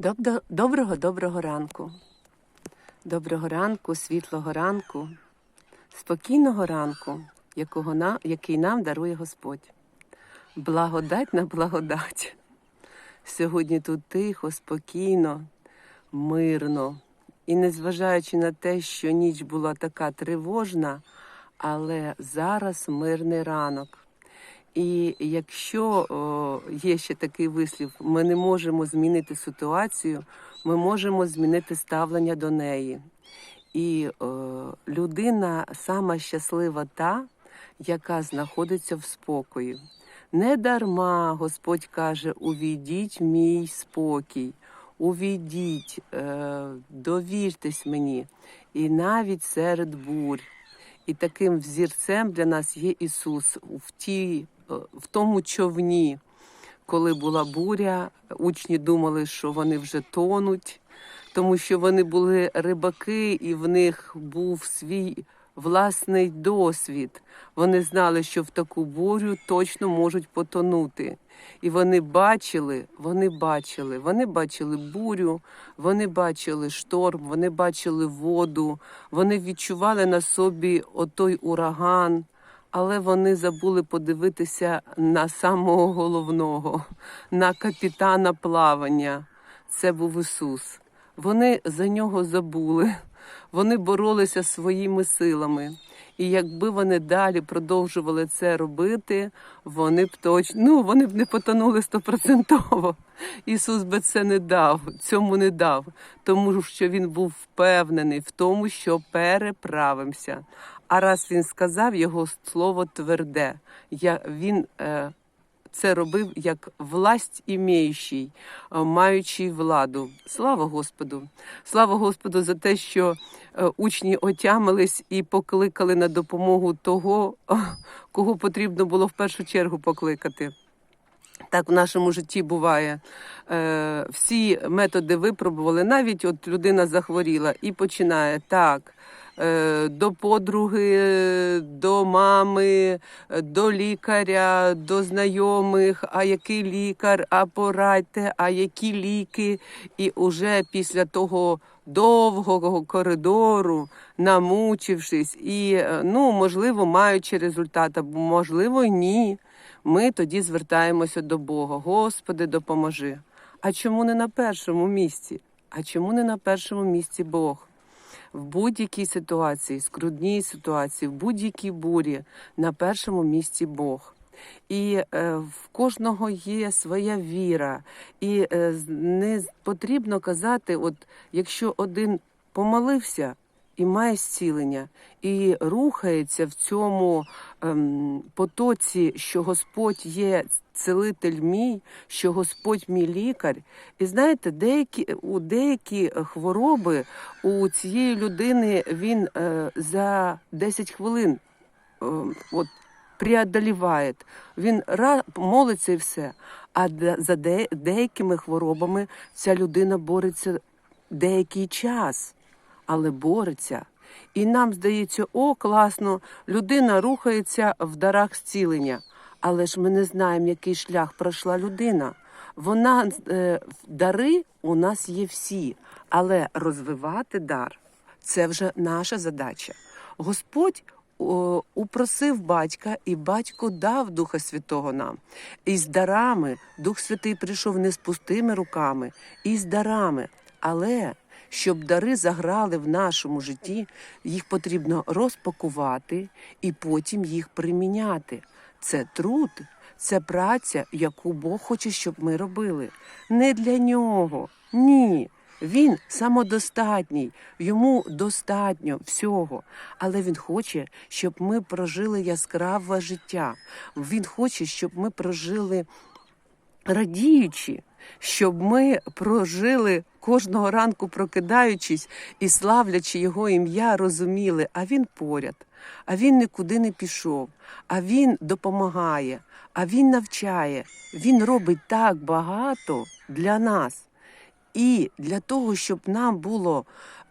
Добро- Доброго доброго ранку. Доброго ранку, світлого ранку, спокійного ранку, якого на, який нам дарує Господь. Благодать на благодать. Сьогодні тут тихо, спокійно, мирно. І незважаючи на те, що ніч була така тривожна, але зараз мирний ранок. І якщо о, є ще такий вислів, ми не можемо змінити ситуацію, ми можемо змінити ставлення до неї. І о, людина сама щаслива та, яка знаходиться в спокої. Не дарма Господь каже: увійдіть мій спокій, увійдіть, е, довіртесь мені, і навіть серед бурь. І таким взірцем для нас є Ісус в, тій, в тому човні, коли була буря, учні думали, що вони вже тонуть, тому що вони були рибаки, і в них був свій власний досвід. Вони знали, що в таку бурю точно можуть потонути. І вони бачили, вони бачили, вони бачили бурю, вони бачили шторм, вони бачили воду, вони відчували на собі отой ураган, але вони забули подивитися на самого головного, на капітана плавання. Це був Ісус. Вони за нього забули. Вони боролися своїми силами. І якби вони далі продовжували це робити, вони б точно ну вони б не потонули стопроцентово. Ісус би це не дав, цьому не дав, тому що він був впевнений в тому, що переправимося. А раз він сказав, його слово тверде. Я, він е, це робив як власть імеючий, е, маючий владу. Слава Господу! Слава Господу за те, що е, учні отямились і покликали на допомогу того, е, кого потрібно було в першу чергу покликати. Так в нашому житті буває. Е, всі методи випробували. Навіть от людина захворіла і починає так. Е, До подруги, до мами, е, до лікаря, до знайомих, а який лікар, а порадьте, а які ліки. І уже після того довгого коридору, намучившись, і е, ну, можливо, маючи результат, або можливо, ні ми тоді звертаємося до Бога. Господи, допоможи. А чому не на першому місці? А чому не на першому місці Бог? В будь-якій ситуації, скрудній ситуації, в будь-якій бурі на першому місці Бог. І е, в кожного є своя віра, і е, не потрібно казати, от якщо один помолився і має зцілення, і рухається в цьому ем, потоці, що Господь є цілитель мій, що Господь мій лікар. І знаєте, деякі у деякі хвороби у цієї людини він е, за 10 хвилин е, от, преодоліває. Він ра, молиться і все. А за де, деякими хворобами ця людина бореться деякий час, але бореться. І нам здається, о, класно, людина рухається в дарах зцілення. Але ж ми не знаємо, який шлях пройшла людина. Вона е, дари у нас є всі, але розвивати дар це вже наша задача. Господь упросив батька, і батько дав Духа Святого нам. І з дарами Дух Святий прийшов не з пустими руками, і з дарами. Але щоб дари заграли в нашому житті, їх потрібно розпакувати і потім їх приміняти. Це труд, це праця, яку Бог хоче, щоб ми робили. Не для нього. Ні. Він самодостатній, йому достатньо всього, але він хоче, щоб ми прожили яскраве життя. Він хоче, щоб ми прожили радіючи, щоб ми прожили кожного ранку, прокидаючись і славлячи його ім'я, розуміли, а він поряд, а він нікуди не пішов, а він допомагає, а він навчає, він робить так багато для нас. І для того, щоб нам було,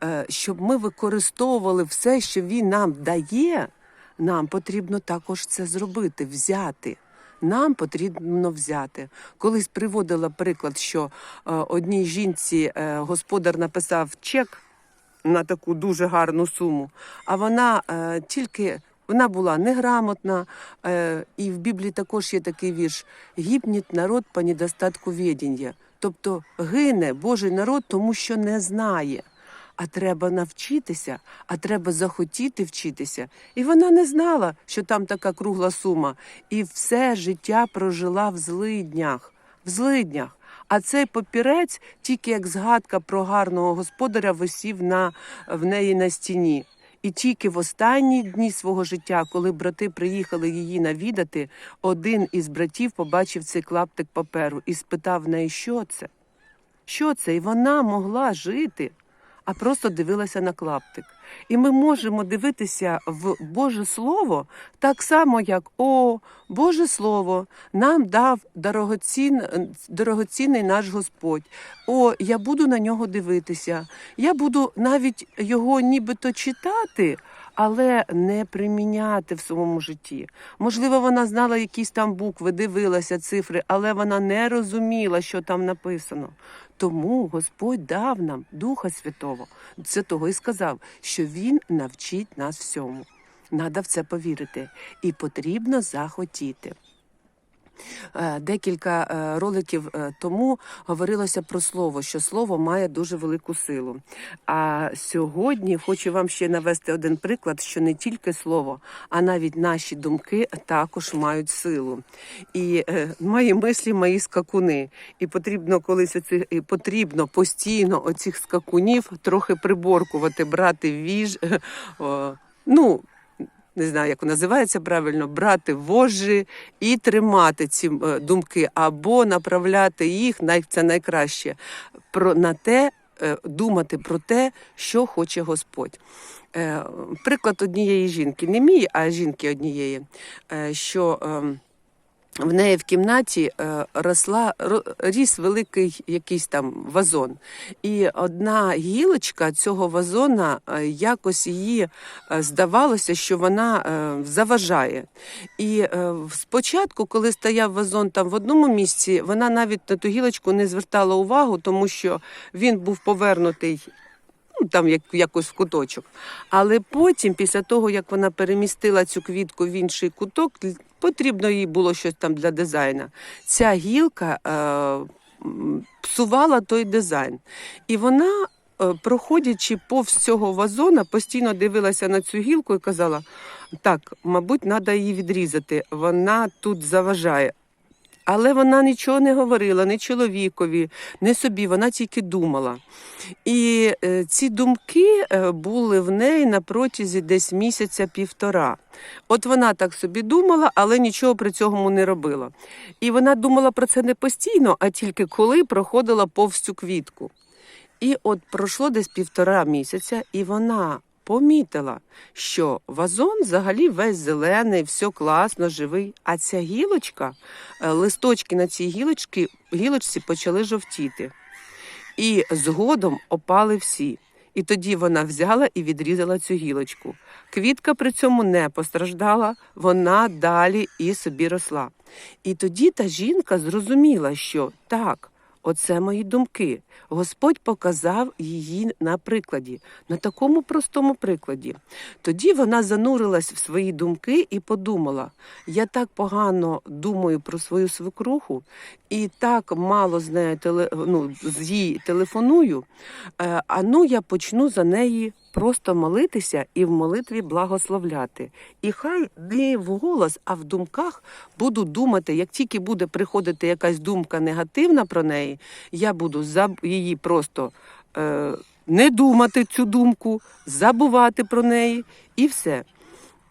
е, щоб ми використовували все, що він нам дає, нам потрібно також це зробити, взяти. Нам потрібно взяти. Колись приводила приклад, що е, одній жінці е, господар написав чек на таку дуже гарну суму, а вона е, тільки. Вона була неграмотна, і в Біблії також є такий вірш: гібніть народ по недостатку відіння. Тобто гине Божий народ, тому що не знає. А треба навчитися, а треба захотіти вчитися. І вона не знала, що там така кругла сума, і все життя прожила в злиднях. В злиднях. А цей папірець, тільки як згадка про гарного господаря, висів на, в неї на стіні. І тільки в останні дні свого життя, коли брати приїхали її навідати, один із братів побачив цей клаптик паперу і спитав в неї, що це? Що це? І вона могла жити, а просто дивилася на клаптик. І ми можемо дивитися в Боже Слово так само, як о, Боже Слово нам дав дорогоцін, дорогоцінний наш Господь. О, я буду на нього дивитися. Я буду навіть його нібито читати, але не приміняти в своєму житті. Можливо, вона знала якісь там букви, дивилася цифри, але вона не розуміла, що там написано. Тому Господь дав нам Духа Святого, Святого і сказав, що Він навчить нас всьому. Надо в це повірити, і потрібно захотіти. Е, Декілька е, роликів е, тому говорилося про слово, що слово має дуже велику силу. А сьогодні хочу вам ще навести один приклад, що не тільки слово, а навіть наші думки також мають силу. І мої мислі, мої скакуни. І потрібно колись оці, і потрібно постійно оцих скакунів трохи приборкувати, брати віж. Ну, не знаю, як називається правильно, брати вожжі і тримати ці е, думки, або направляти їх, це найкраще, про на те, е, думати про те, що хоче Господь. Е, Приклад однієї жінки, не мій, а жінки однієї, що. В неї в кімнаті е, росла ріс великий якийсь там вазон, і одна гілочка цього вазона е, якось її е, здавалося, що вона заважає. І спочатку, коли стояв вазон там в одному місці, вона навіть на ту гілочку не звертала увагу, тому що він був повернутий ну, там як, якось в куточок. Але потім, після того, як вона перемістила цю квітку в інший куток, потрібно їй було щось там для дизайну. Ця гілка е, псувала той дизайн. І вона, е, проходячи повз цього вазона, постійно дивилася на цю гілку і казала: так, мабуть, треба її відрізати. Вона тут заважає. Але вона нічого не говорила ні чоловікові, ні собі, вона тільки думала. І е, ці думки е, були в неї на протязі десь місяця-півтора. От вона так собі думала, але нічого при цьому не робила. І вона думала про це не постійно, а тільки коли проходила повз цю квітку. І от пройшло десь півтора місяця, і вона помітила, що вазон взагалі весь зелений, все класно, живий. А ця гілочка, е, листочки на цій гілочці, гілочці почали жовтіти. І згодом опали всі. І тоді вона взяла і відрізала цю гілочку. Квітка при цьому не постраждала, вона далі і собі росла. І тоді та жінка зрозуміла, що так, оце мої думки. Господь показав її на прикладі, на такому простому прикладі. Тоді вона занурилась в свої думки і подумала: я так погано думаю про свою свекруху, і так мало з нею теле, ну, з її телефоную. Е, а ну я почну за неї просто молитися і в молитві благословляти. І хай не вголос, а в думках буду думати, як тільки буде приходити якась думка негативна про неї, я буду її просто е, не думати цю думку, забувати про неї і все.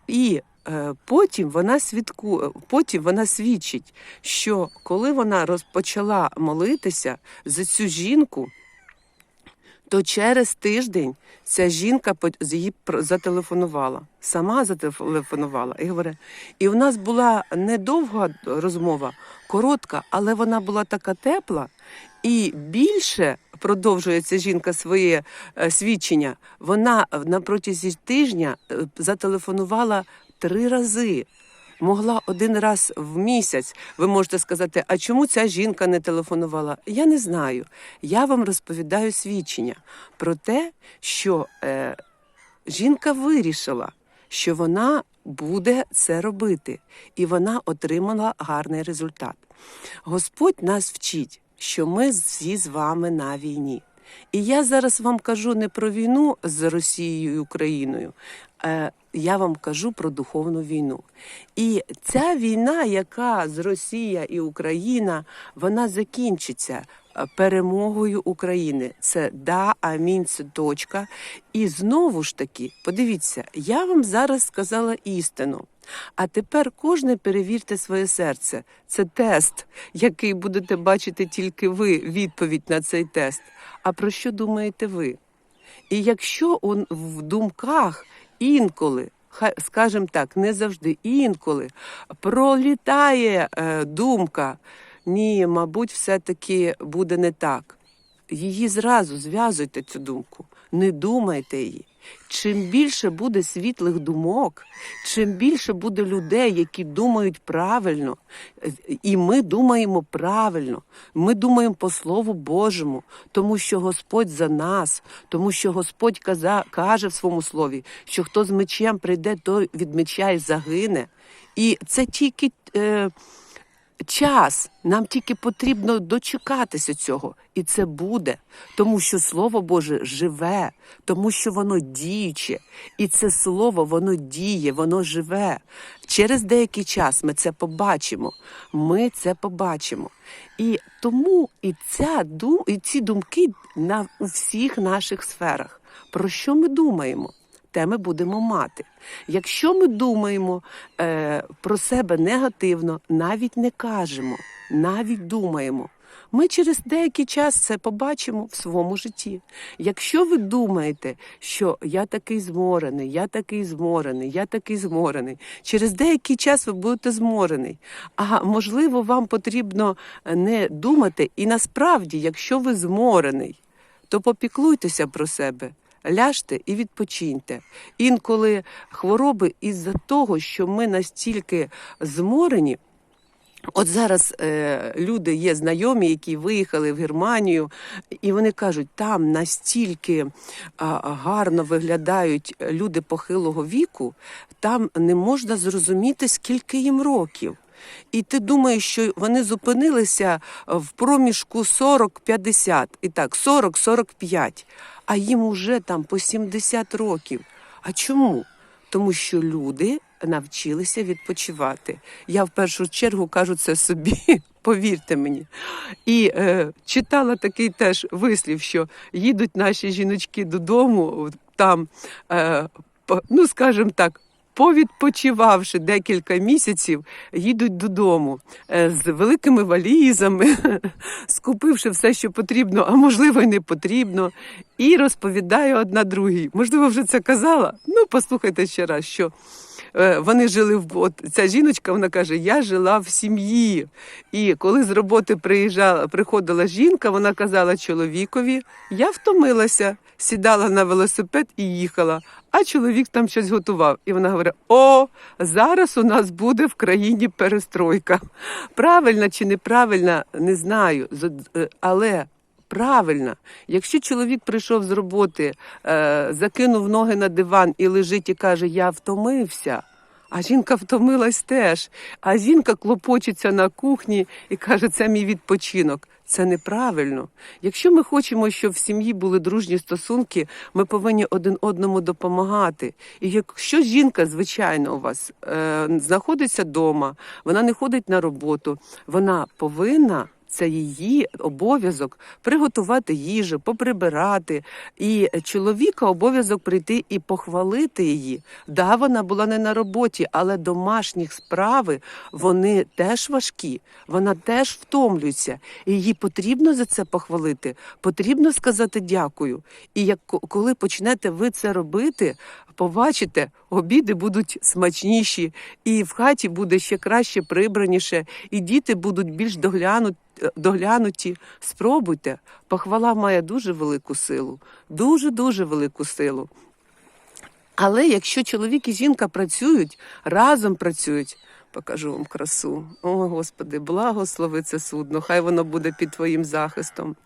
І е, потім вона свідку, потім вона свідчить, що коли вона розпочала молитися за цю жінку, то через тиждень ця жінка про- зателефонувала, сама зателефонувала і говорить. І в нас була недовга розмова, коротка, але вона була така тепла. І більше продовжує ця жінка своє е, свідчення. Вона на протязі тижня е, зателефонувала три рази могла один раз в місяць. Ви можете сказати, а чому ця жінка не телефонувала? Я не знаю. Я вам розповідаю свідчення про те, що е, жінка вирішила, що вона буде це робити, і вона отримала гарний результат. Господь нас вчить, що ми всі з вами на війні. І я зараз вам кажу не про війну з Росією і Україною, е, я вам кажу про духовну війну. І ця війна, яка з Росія і Україна, вона закінчиться е, перемогою України. Це да, амінь, це точка. І знову ж таки, подивіться, я вам зараз сказала істину. А тепер кожне перевірте своє серце. Це тест, який будете бачити тільки ви, відповідь на цей тест. А про що думаєте ви? І якщо в думках інколи, скажімо так, не завжди інколи пролітає е, думка, ні, мабуть, все-таки буде не так. Її зразу зв'язуйте цю думку, не думайте її. Чим більше буде світлих думок, чим більше буде людей, які думають правильно, і ми думаємо правильно, ми думаємо по Слову Божому, тому що Господь за нас, тому що Господь каза, каже в своєму слові, що хто з мечем прийде, той від меча й загине. І це тільки. Е, час. Нам тільки потрібно дочекатися цього, і це буде, тому що Слово Боже живе, тому що воно діюче, і це слово воно діє, воно живе. Через деякий час ми це побачимо. Ми це побачимо. І тому і ця дум, і ці думки на у всіх наших сферах. Про що ми думаємо? Те ми будемо мати. Якщо ми думаємо е, про себе негативно, навіть не кажемо, навіть думаємо. Ми через деякий час це побачимо в своєму житті. Якщо ви думаєте, що я такий зморений, я такий зморений, я такий зморений, через деякий час ви будете зморений. А можливо, вам потрібно не думати, і насправді, якщо ви зморений, то попіклуйтеся про себе. Ляжте і відпочиньте. Інколи хвороби із-за того, що ми настільки зморені. От зараз е, люди є знайомі, які виїхали в Германію, і вони кажуть, там настільки а, гарно виглядають люди похилого віку, там не можна зрозуміти, скільки їм років. І ти думаєш, що вони зупинилися в проміжку 40-50, і так, 40-45, а їм уже там по 70 років. А чому? Тому що люди навчилися відпочивати. Я в першу чергу кажу це собі, повірте мені. І е, читала такий теж вислів, що їдуть наші жіночки додому, там, е, ну скажімо так, повідпочивавши декілька місяців, їдуть додому е, з великими валізами, скупивши все, що потрібно, а можливо, й не потрібно, і розповідає одна другій. Можливо, вже це казала. Ну, послухайте ще раз, що. е, Вони жили в от ця жіночка, вона каже: Я жила в сім'ї. І коли з роботи приїжджала, приходила жінка, вона казала чоловікові: Я втомилася, сідала на велосипед і їхала. А чоловік там щось готував. І вона говорить: О, зараз у нас буде в країні перестройка. Правильно чи неправильно, не знаю. Е, Але правильно, якщо чоловік прийшов з роботи, е, закинув ноги на диван і лежить і каже: Я втомився. А жінка втомилась теж. А жінка клопочеться на кухні і каже, це мій відпочинок. Це неправильно. Якщо ми хочемо, щоб в сім'ї були дружні стосунки, ми повинні один одному допомагати. І якщо жінка, звичайно, у вас е, знаходиться вдома, вона не ходить на роботу, вона повинна. Це її обов'язок приготувати їжу, поприбирати. І чоловіка обов'язок прийти і похвалити її. Да, вона була не на роботі, але домашні справи вони теж важкі, вона теж втомлюється. І її потрібно за це похвалити, потрібно сказати дякую. І як коли почнете ви це робити, побачите, обіди будуть смачніші, і в хаті буде ще краще прибраніше, і діти будуть більш доглянуті. Доглянуті, спробуйте. Похвала має дуже велику силу, дуже дуже велику силу. Але якщо чоловік і жінка працюють, разом працюють, Покажу вам красу. О, Господи, благослови це судно, хай воно буде під Твоїм захистом.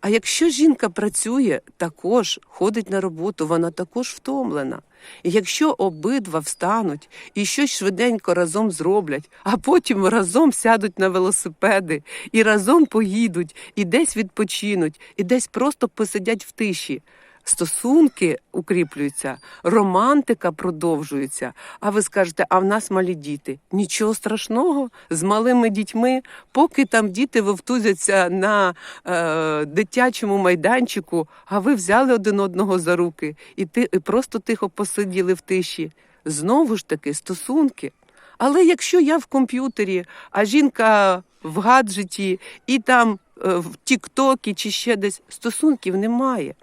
А якщо жінка працює, також ходить на роботу, вона також втомлена. Якщо обидва встануть і щось швиденько разом зроблять, а потім разом сядуть на велосипеди і разом поїдуть, і десь відпочинуть, і десь просто посидять в тиші. Стосунки укріплюються, романтика продовжується. А ви скажете, а в нас малі діти. Нічого страшного з малими дітьми, поки там діти вовтузяться на е, дитячому майданчику, а ви взяли один одного за руки і, ти, і просто тихо посиділи в тиші. Знову ж таки, стосунки. Але якщо я в комп'ютері, а жінка в гаджеті і там е, в Тіктокі чи ще десь стосунків немає.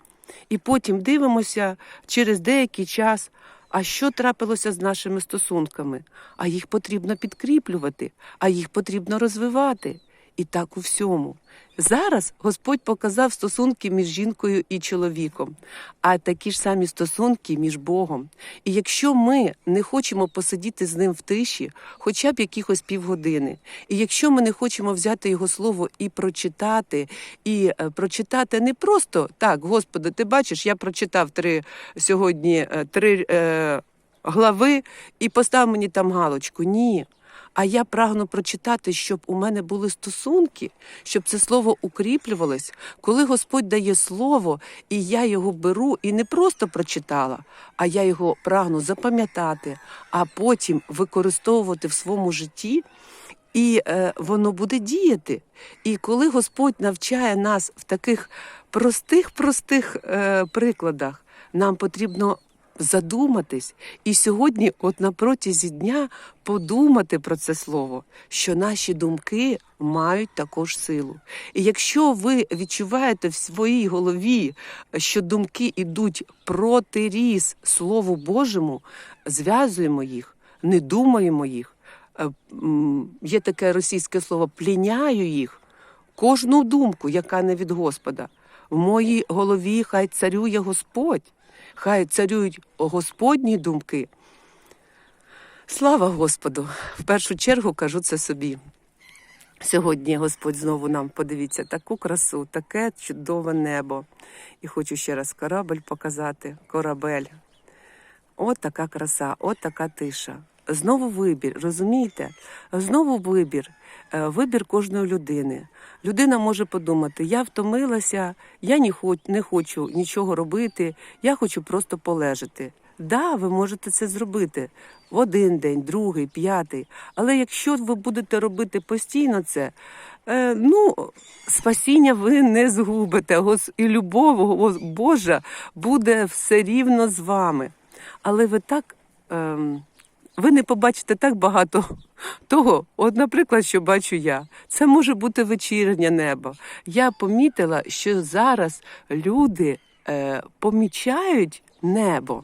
І потім дивимося через деякий час, а що трапилося з нашими стосунками? А їх потрібно підкріплювати, а їх потрібно розвивати. І так у всьому. Зараз Господь показав стосунки між жінкою і чоловіком, а такі ж самі стосунки між Богом. І якщо ми не хочемо посидіти з ним в тиші, хоча б якихось півгодини, і якщо ми не хочемо взяти його слово і прочитати, і е, прочитати не просто так, Господи, ти бачиш, я прочитав три сьогодні е, три е, глави і постав мені там галочку. Ні. А я прагну прочитати, щоб у мене були стосунки, щоб це слово укріплювалось. Коли Господь дає слово, і я його беру і не просто прочитала, а я його прагну запам'ятати, а потім використовувати в своєму житті. І е, воно буде діяти. І коли Господь навчає нас в таких простих, простих е, прикладах, нам потрібно задуматись і сьогодні, от на протязі дня, подумати про це слово, що наші думки мають також силу. І якщо ви відчуваєте в своїй голові, що думки йдуть протиріз Слову Божому, зв'язуємо їх, не думаємо їх. Е, Є таке російське слово пліняю їх, кожну думку, яка не від Господа. В моїй голові хай царює Господь, хай царюють Господні думки. Слава Господу! В першу чергу кажу це собі. Сьогодні Господь знову нам подивіться таку красу, таке чудове небо. І хочу ще раз корабль показати. Корабель. От така краса, от така тиша. Знову вибір, розумієте? Знову вибір, е, вибір кожної людини. Людина може подумати: я втомилася, я не хоч- не хочу нічого робити, я хочу просто полежати. Да, ви можете це зробити в один день, другий, п'ятий. Але якщо ви будете робити постійно це, е, ну, спасіння ви не згубите. І любов Божа буде все рівно з вами. Але ви так. Ем, ви не побачите так багато того, от, наприклад, що бачу я. Це може бути вечірнє небо. Я помітила, що зараз люди е, помічають небо.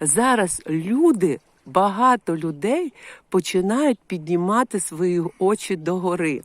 Зараз люди, багато людей починають піднімати свої очі догори.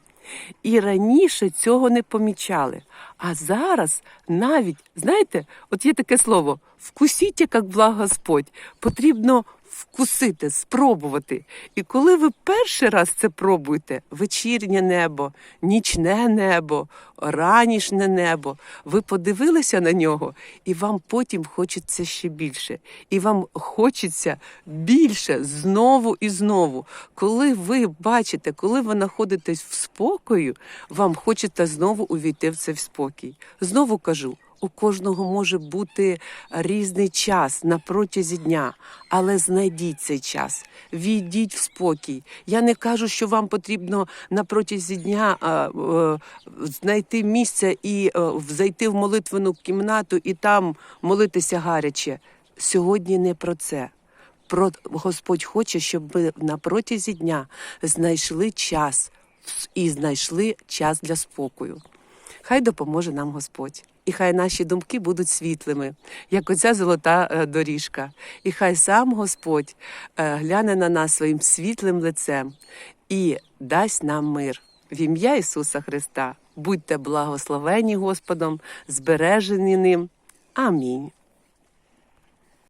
І раніше цього не помічали. А зараз навіть, знаєте, от є таке слово вкусіть, як благ Господь. Потрібно вкусити, спробувати. І коли ви перший раз це пробуєте, вечірнє небо, нічне небо, ранішнє небо, ви подивилися на нього, і вам потім хочеться ще більше. І вам хочеться більше знову і знову. Коли ви бачите, коли ви знаходитесь в спокою, вам хочеться знову увійти в цей спокій. Знову кажу. У кожного може бути різний час на протязі дня, але знайдіть цей час, війдіть в спокій. Я не кажу, що вам потрібно на протязі дня а, е, знайти місце і е, зайти в молитвену кімнату і там молитися гаряче. Сьогодні не про це. Про Господь хоче, щоб ми на протязі дня знайшли час і знайшли час для спокою. Хай допоможе нам Господь. І хай наші думки будуть світлими, як оця золота е, доріжка. І хай сам Господь е, гляне на нас своїм світлим лицем і дасть нам мир. В ім'я Ісуса Христа. Будьте благословені Господом, збережені ним. Амінь.